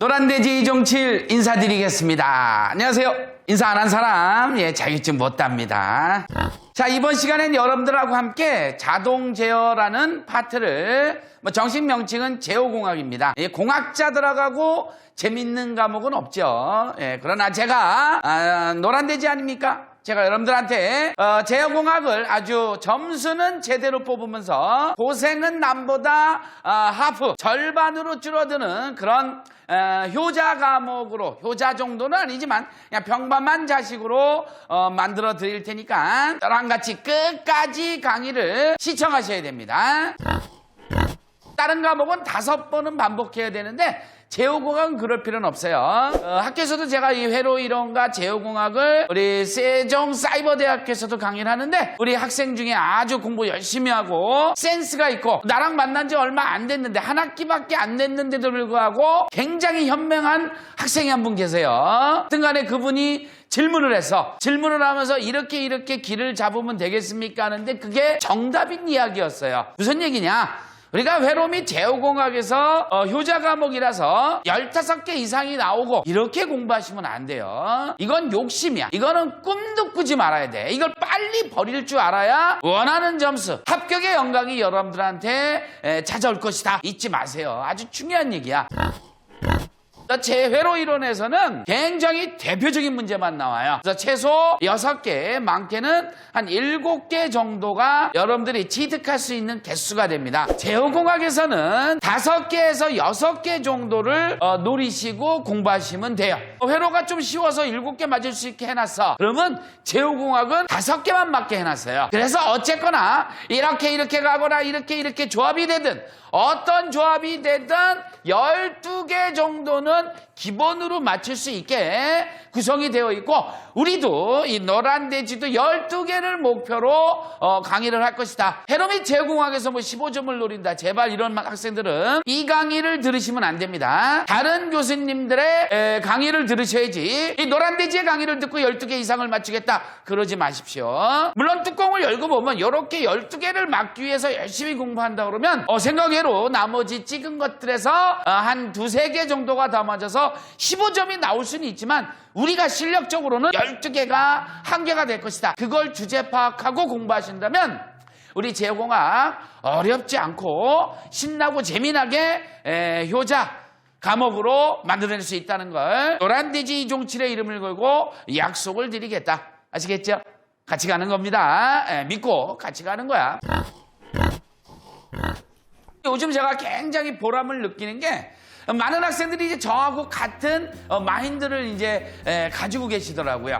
노란돼지 이종칠 인사드리겠습니다. 안녕하세요. 인사 안 한 사람, 예, 자격증 못 답니다. 자, 이번 시간엔 여러분들하고 함께 자동 제어라는 파트를, 뭐 정식 명칭은 제어공학입니다. 예, 공학자 들어가고 재밌는 과목은 없죠. 예, 그러나 제가, 아, 노란돼지 아닙니까? 제가 여러분들한테 어, 제어공학을 아주 점수는 제대로 뽑으면서 고생은 남보다 어, 하프 절반으로 줄어드는 그런 어, 효자 과목으로 효자 정도는 아니지만 그냥 평범한 자식으로 어, 만들어 드릴 테니까 저랑 같이 끝까지 강의를 시청하셔야 됩니다. 다른 과목은 다섯 번은 반복해야 되는데 제어공학은 그럴 필요는 없어요. 어, 학교에서도 제가 이 회로 이론과 제어공학을 우리 세종 사이버대학교에서도 강의를 하는데 우리 학생 중에 아주 공부 열심히 하고 센스가 있고 나랑 만난 지 얼마 안 됐는데 한 학기밖에 안 됐는데도 불구하고 굉장히 현명한 학생이 한 분 계세요. 등간에 그분이 질문을 해서 질문을 하면서 이렇게 이렇게 길을 잡으면 되겠습니까 하는데 그게 정답인 이야기였어요. 무슨 얘기냐? 우리가 회로 및 제어공학에서 어, 효자 과목이라서 15개 이상이 나오고 이렇게 공부하시면 안 돼요. 이건 욕심이야. 이거는 꿈도 꾸지 말아야 돼. 이걸 빨리 버릴 줄 알아야 원하는 점수, 합격의 영광이 여러분들한테 에, 찾아올 것이다. 잊지 마세요. 아주 중요한 얘기야. 제 회로 이론에서는 굉장히 대표적인 문제만 나와요. 그래서 최소 6개, 많게는 한 7개 정도가 여러분들이 취득할 수 있는 개수가 됩니다. 제어공학에서는 5개에서 6개 정도를 어, 노리시고 공부하시면 돼요. 회로가 좀 쉬워서 7개 맞을 수 있게 해놨어. 그러면 제어공학은 5개만 맞게 해놨어요. 그래서 어쨌거나 이렇게 이렇게 가거나 이렇게 이렇게 조합이 되든 어떤 조합이 되든 12개 정도는 done, 기본으로 맞출 수 있게 구성이 되어 있고 우리도 이 노란 돼지도 12개를 목표로 어, 강의를 할 것이다. 해로미 제공학에서 뭐 15점을 노린다. 제발 이런 학생들은 이 강의를 들으시면 안 됩니다. 다른 교수님들의 에, 강의를 들으셔야지 이 노란 돼지의 강의를 듣고 12개 이상을 맞추겠다. 그러지 마십시오. 물론 뚜껑을 열고 보면 이렇게 12개를 막기 위해서 열심히 공부한다 그러면 어, 생각외로 나머지 찍은 것들에서 어, 한 두세 개 정도가 다 맞아서 15점이 나올 수는 있지만 우리가 실력적으로는 12개가 한계가 될 것이다. 그걸 주제 파악하고 공부하신다면 우리 제공학 어렵지 않고 신나고 재미나게 에, 효자 과목으로 만들어낼 수 있다는 걸 노란돼지 이종칠의 이름을 걸고 약속을 드리겠다. 아시겠죠? 같이 가는 겁니다. 에, 믿고 같이 가는 거야. 요즘 제가 굉장히 보람을 느끼는 게 많은 학생들이 이제 저하고 같은 어, 마인드를 이제 에, 가지고 계시더라고요.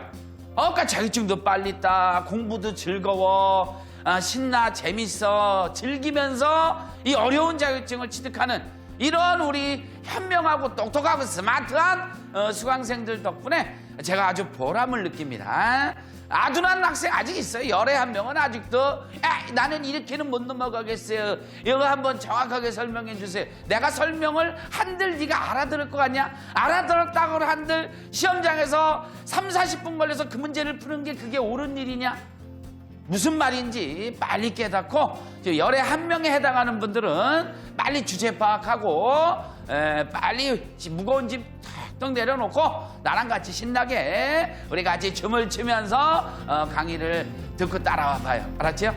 어, 그러니까 자격증도 빨리 따, 공부도 즐거워, 아, 신나, 재밌어, 즐기면서 이 어려운 자격증을 취득하는 이런 우리 현명하고 똑똑하고 스마트한 어, 수강생들 덕분에 제가 아주 보람을 느낍니다. 아둔한 학생 아직 있어요. 열에 한 명은 아직도 야, 나는 이렇게는 못 넘어가겠어요. 이거 한번 정확하게 설명해 주세요. 내가 설명을 한들 네가 알아들을 것 같냐? 알아들었다고 한들 시험장에서 3, 40분 걸려서 그 문제를 푸는 게 그게 옳은 일이냐? 무슨 말인지 빨리 깨닫고 저 열에 한 명에 해당하는 분들은 빨리 주제 파악하고 에, 빨리 무거운 짐 턱턱 내려놓고 나랑 같이 신나게 우리 같이 춤을 추면서 어, 강의를 듣고 따라와 봐요. 알았죠?